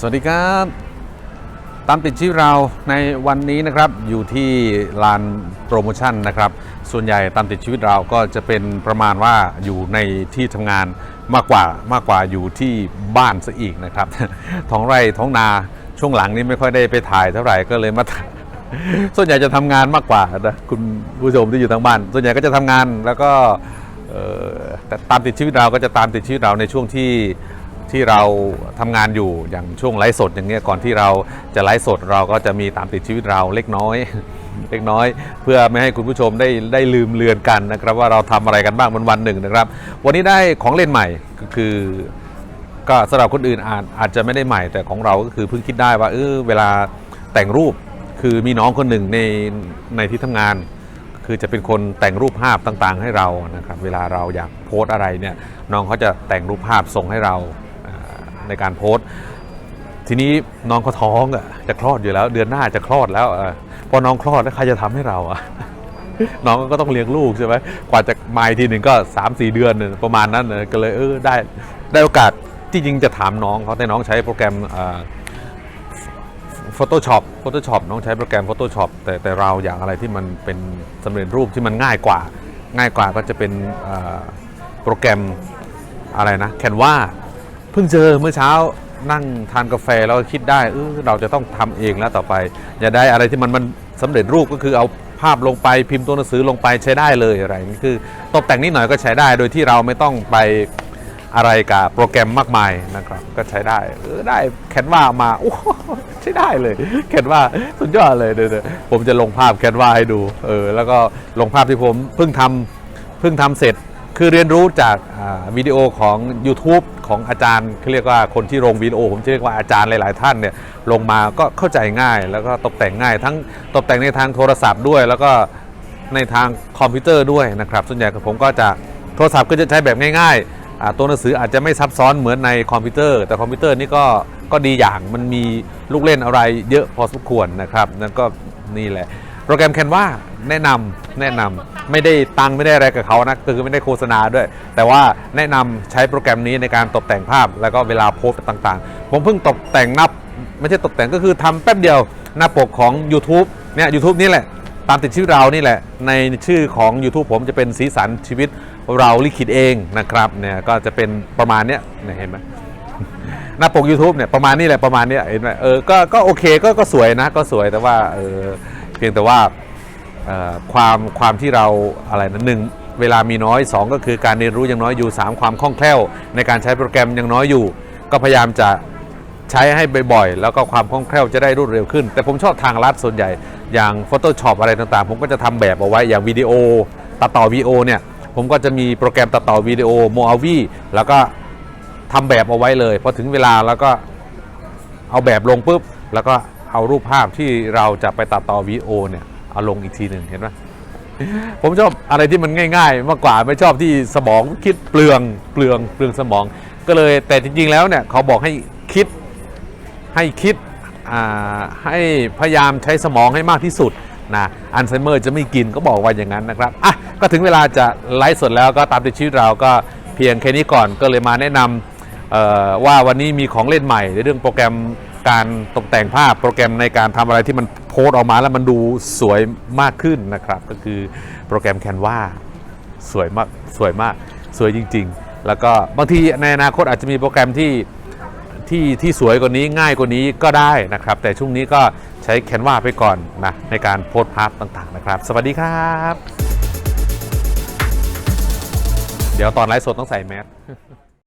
สวัสดีครับ ตามติดชีวิตเราในวันนี้นะครับอยู่ที่ลานโปรโมชั่นนะครับ ส่วนใหญ่ตามติดชีวิตเราก็จะเป็นประมาณว่าอยู่ในที่ทำงานมากกว่ามากกว่าอยู่ที่บ้านซะอีกนะครับท้องไร่ท้องนาช่วงหลังนี้ไม่ค่อยได้ไปถ่ายเท่าไหร่ก็เลยมาส่วนใหญ่จะทำงานมากกว่านะคุณผู้ชมที่อยู่ทางบ้าน ส่วนใหญ่ก็จะทำงานแล้วก็ตามติดชีวิตเราก็จะตามติดชีวิตเราในช่วงที่ ที่เราทำงานอยู่อย่างช่วงไลฟ์สดอย่างเงี้ยก่อนที่เราจะไลฟ์สดเราก็จะมีตามติดชีวิตเราเล็กน้อย เล็กน้อย เพื่อไม่ให้คุณผู้ชมได้ได้ลืมเลือนกันนะครับ ว่าเราทำอะไรกันบ้างวันวันๆหนึ่งนะครับ วันนี้ได้ของเล่นใหม่ก็คือก็สำหรับคนอื่นอาจอาจจะไม่ได้ใหม่แต่ของเราก็คือเพิ่งคิดได้ว่าเออเวลาแต่งรูปคือมีน้องคนหนึ่งในในที่ทำงาน คือจะเป็นคนแต่งรูปภาพต่างๆ ให้เรานะครับ เวลาเราอยากโพสอะไรเนี่ยน้องเขาจะแต่งรูปภาพส่งให้เรา ในการโพสต์ ทีนี้น้องเขาท้องอะจะคลอดอยู่แล้ว เดือนหน้าจะคลอดแล้วอพอน้องคลอดแล้วใครจะทำให้เราอะน้องก็ต้องเลี้ยงลูกใช่ไหมกว่าจะมาอีกทีหนึ่งก็3 4เดือนประมาณนั้นก็เลยเออได้ได้โอกาสที่จริงจะถามน้องเขาแต่น้องใช้โปรแกรมอ่า Photoshop Photoshop น้องใช้โปรแกรม Photoshop แต่แต่เราอยากอะไรที่มันเป็นสำเร็จรูปที่มันง่ายกว่า ง่ายกว่าก็จะเป็นโปรแกรมอะไรนะ Canva พิ่งเจอเมื่อเช้านั่งทานกาแฟแล้วคิดได้เออเราจะต้องทำเองแล้วต่อไป อย่าได้อะไรที่มันมันสำเร็จรูปก็คือเอาภาพลงไปพิมพ์ตัวหนังสือลงไปใช้ได้เลยอะไรนี่คือตกแต่งนิดหน่อยก็ใช้ได้ โดยที่เราไม่ต้องไปอะไรกับโปรแกรมมากมายนะครับ ก็ใช้ได้เออได้แคนวามาโอ้ใช้ได้เลยแคนวาสุดยอดเลยเดี๋ยวผมจะลงภาพแคนวาให้ดูเออแล้วก็ลงภาพที่ผมเพิ่งทำเพิ่งทำเสร็จ คือเรียนรู้จากวิดีโอของ YouTube ของอาจารย์เขาเรียกว่าคนที่ลงวิดีโอ ผมเรียกว่าอาจารย์หลาย ๆ ท่านเนี่ยลงมาก็เข้าใจง่าย แล้วก็ตกแต่งง่าย ทั้งตกแต่งในทางโทรศัพท์ด้วย แล้วก็ในทางคอมพิวเตอร์ด้วยนะครับ ส่วนใหญ่ผมก็จะโทรศัพท์ก็จะใช้แบบง่าย ๆ ตัวหนังสืออาจจะไม่ซับซ้อนเหมือนในคอมพิวเตอร์ แต่คอมพิวเตอร์นี่ก็ก็ดีอย่างมันมีลูกเล่นอะไรเยอะพอสมควรนะครับนั่นก็นี่แหละโปรแกรม Canva แนะนำแนะนำไม่ได้ตังค์ไม่ได้อะไรกับเขานะคือไม่ได้โฆษณาด้วย แต่ว่าแนะนำใช้โปรแกรมนี้ในการตกแต่งภาพแล้วก็เวลาโพสต์ต่างๆ ผมเพิ่งตกแต่งนับไม่ใช่ตกแต่งก็คือทำแป๊บเดียวหน้าปกของ YouTube เนี่ย YouTube นี่แหละ ตามติดชีวิตเรานี่แหละ ในชื่อของ YouTube ผมจะเป็นสีสันชีวิตเราลิขิตเองนะครับเนี่ยก็จะเป็นประมาณเนี้ยเนี่ยเห็นไหม หน้าปก YouTube เนี่ยประมาณนี้แหละประมาณเนี้ยเห็นไหมเออก็ก็โอเคก็ก็สวยนะก็สวยแต่ว่าเออเพียงแต่ว่า ความความที่เราอะไรนะหนึ่งเวลามีน้อย 2 ก็คือการเรียนรู้ยังน้อยอยู่ 3 ความคล่องแคล่ว ในการใช้โปรแกรมยังน้อยอยู่ ก็พยายามจะใช้ให้บ่อยๆ แล้วก็ความคล่องแคล่วจะได้รวดเร็วขึ้น แต่ผมชอบทางลัดส่วนใหญ่ อย่าง Photoshop อะไรต่างๆ ผมก็จะทำแบบเอาไว้อย่างวิดีโอตัดต่อวีโอเนี่ย ผมก็จะมีโปรแกรมตัดต่อวิดีโอ Moavi แล้วก็ทำแบบเอาไว้เลยพอถึงเวลาแล้วก็เอาแบบลงปุ๊บแล้วก็เอารูปภาพที่เราจะไปตัดต่อวีดีโอเนี่ย เอาลงอีกทีหนึ่งเห็นไหมผมชอบอะไรที่มันง่าย ๆ มากกว่าไม่ชอบที่สมองคิดเปลืองเปลืองเปลืองสมอง ก็เลยแต่จริงๆแล้วเนี่ยเขาบอกให้คิดให้คิดให้พยายามใช้สมองให้มากที่สุดนะอัลไซเมอร์จะไม่กินก็บอกว่าอย่างนั้นนะครับอะก็ถึงเวลาจะไลฟ์สดแล้วก็ตามติดชีวิตเราก็เพียงแค่นี้ก่อนก็เลยมาแนะนำว่าวันนี้มีของเล่นใหม่ในเรื่องโปรแกรม การตกแต่งภาพโปรแกรมในการทำอะไรที่มันโพสออกมาแล้วมันดูสวยมากขึ้นนะครับ ก็คือโปรแกรม Canva สวยมากสวยมากสวยจริง ๆ แล้วก็บางทีในอนาคตอาจจะมีโปรแกรมที่ที่ที่สวยกว่านี้ง่ายกว่านี้ก็ได้นะครับ แต่ช่วงนี้ก็ใช้ Canva ไปก่อนนะในการโพสภาพต่างๆนะครับ สวัสดีครับ เดี๋ยวตอนไลฟ์สดต้องใส่แมส